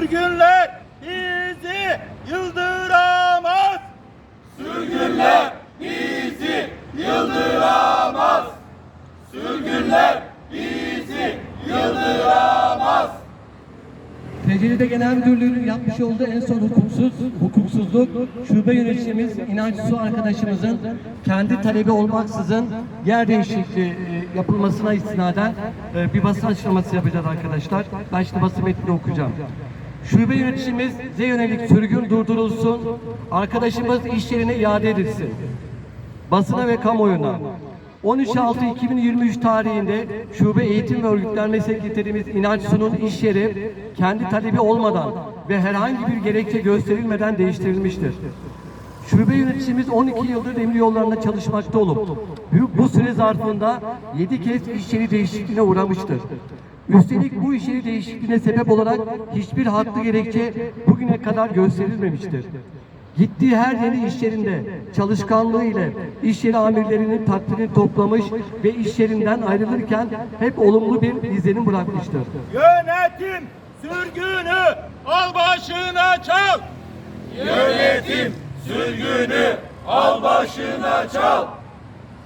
Sürgünler bizi yıldıramaz. Sürgünler bizi yıldıramaz. Sürgünler bizi yıldıramaz. TCR'de Genel Müdürlüğü'nün yapmış olduğu en son hukuksuz, hukuksuzluk, şube yöneticimiz İnanç Su arkadaşımızın kendi talebi olmaksızın yer değişikliği e, yapılmasına istinaden e, bir basın açıklaması yapacağız arkadaşlar. Ben şimdi basın metnini okuyacağım. Şube yöneticimize yönelik sürgün durdurulsun, arkadaşımız iş yerine iade edilsin. Basına ve kamuoyuna 13.6.2023 tarihinde Şube Eğitim ve Örgütlenme Sekreterimiz İnanç Su'nun iş yeri kendi talebi olmadan ve herhangi bir gerekçe gösterilmeden değiştirilmiştir. Şube yöneticimiz 12 yıldır demir yollarında çalışmakta olup bu, süre zarfında 7 kez iş yeri değişikliğine uğramıştır. Üstelik bu iş yeri değişikliğine sebep olarak hiçbir haklı gerekçe bugüne kadar gösterilmemiştir. Gittiği her yeni iş yerinde çalışkanlığı ile iş yeri amirlerinin takdirini toplamış ve iş yerinden ayrılırken hep olumlu bir izlenim bırakmıştır. Yönetim sürgünü al başına çal. Yönetim sürgünü al başına çal.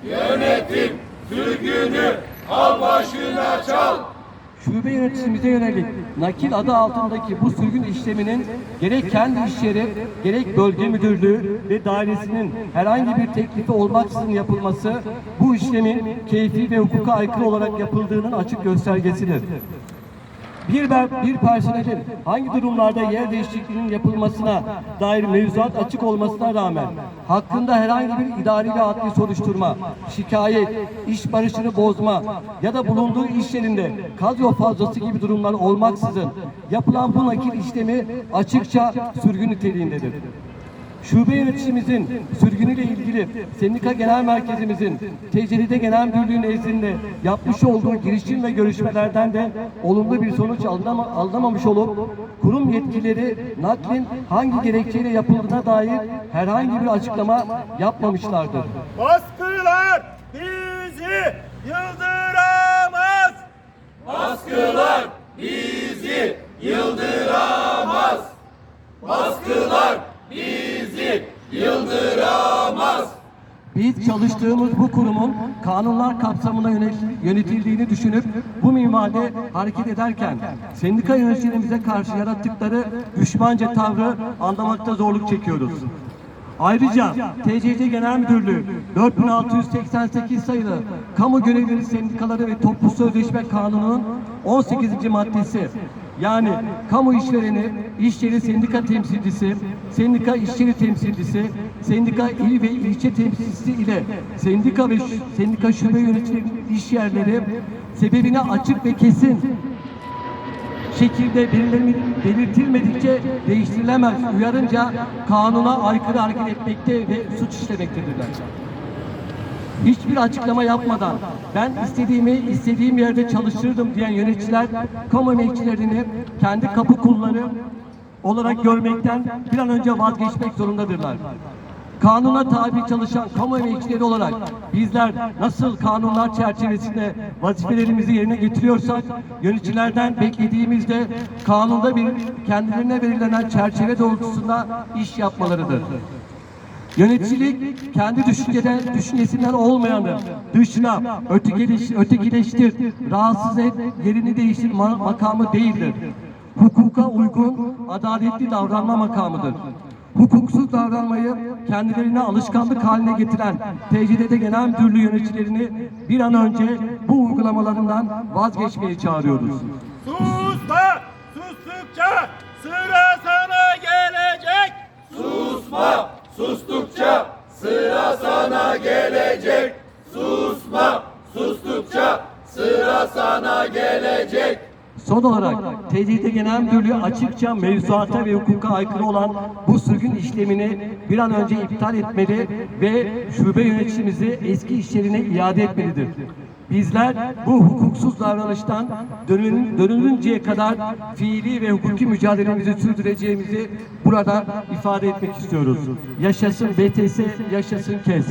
Yönetim sürgünü al başına çal. Şube yöneticimize yönelik nakil adı altındaki bu sürgün işleminin gerek kendi iş yeri, gerek bölge müdürlüğü ve dairesinin herhangi bir teklifi olmaksızın yapılması bu işlemin keyfi ve hukuka aykırı olarak yapıldığının açık göstergesidir. Bir, bir personelin hangi durumlarda yer değişikliğinin yapılmasına dair mevzuat açık olmasına rağmen hakkında herhangi bir idari ve adli soruşturma, şikayet, iş barışını bozma ya da bulunduğu iş yerinde kadro fazlası gibi durumlar olmaksızın yapılan bu nakil işlemi açıkça sürgün niteliğindedir. Şube yöneticimizin sürgünüyle ilgili sendika genel merkezimizin TCR'de genel müdürlüğü nezdinde yapmış olduğu girişim ve görüşmelerden de olumlu bir sonuç alınama, alınamamış olup kurum yetkilileri naklin hangi gerekçeyle yapıldığına dair herhangi bir açıklama yapmamışlardır. Baskılar bizi yıldıramaz. Baskılar bizi yıldıramaz. Baskılar bizi yıldıramaz. Biz çalıştığımız bu kurumun kanunlar kapsamına yönet- yönetildiğini düşünüp bu minvalde hareket ederken sendika yöneticilerimize karşı yarattıkları düşmanca tavrı anlamakta zorluk çekiyoruz. Ayrıca TCC Genel Müdürlüğü 4688 sayılı Kamu Görevlileri Sendikaları ve Toplu Sözleşme Kanunu'nun 18. maddesi yani kamu işvereni, iş yeri sendika temsilcisi, sendika iş yeri temsilcisi, sendika il ve ilçe temsilcisi ile sendika ve sendika şube yöneticilerinin iş yerleri sebebine açık ve kesin şekilde belirtilmedikçe değiştirilemez uyarınca kanuna aykırı hareket etmekte ve suç işlemektedirler. Hiçbir açıklama yapmadan ben istediğimi istediğim yerde çalıştırdım diyen yöneticiler kamu emekçilerini kendi kapı kulları olarak görmekten bir an önce vazgeçmek zorundadırlar. Kanuna tabi çalışan kamu emekçileri olarak bizler nasıl kanunlar çerçevesinde vazifelerimizi yerine getiriyorsak yöneticilerden beklediğimiz de kanunda bir kendilerine verilen çerçeve doğrultusunda iş yapmalarıdır. Yöneticilik kendi düşünceden, düşüncesinden olmayanı dışla, ötekileş, ötekileştir, rahatsız et, yerini değiştir ma- makamı değildir. Hukuka uygun, adaletli davranma makamıdır. Hukuksuz davranmayı kendilerine alışkanlık haline getiren TCD'de Genel Müdürlüğü yöneticilerini bir an önce bu uygulamalarından vazgeçmeye çağırıyoruz. Susma! Sustukça sıra sana gelecek. Susma! Sustukça sıra sana gelecek. Susma! Sustukça sıra sana gelecek. Son olarak TCT Genel Müdürlüğü açıkça mevzuata ve hukuka aykırı olan bu sürgün işlemini bir an önce iptal etmeli ve şube yöneticimizi eski işlerine iade etmelidir. Bizler bu hukuksuz davranıştan dönün, dönülünceye kadar fiili ve hukuki mücadelemizi sürdüreceğimizi burada ifade etmek istiyoruz. Yaşasın BTS, yaşasın KES.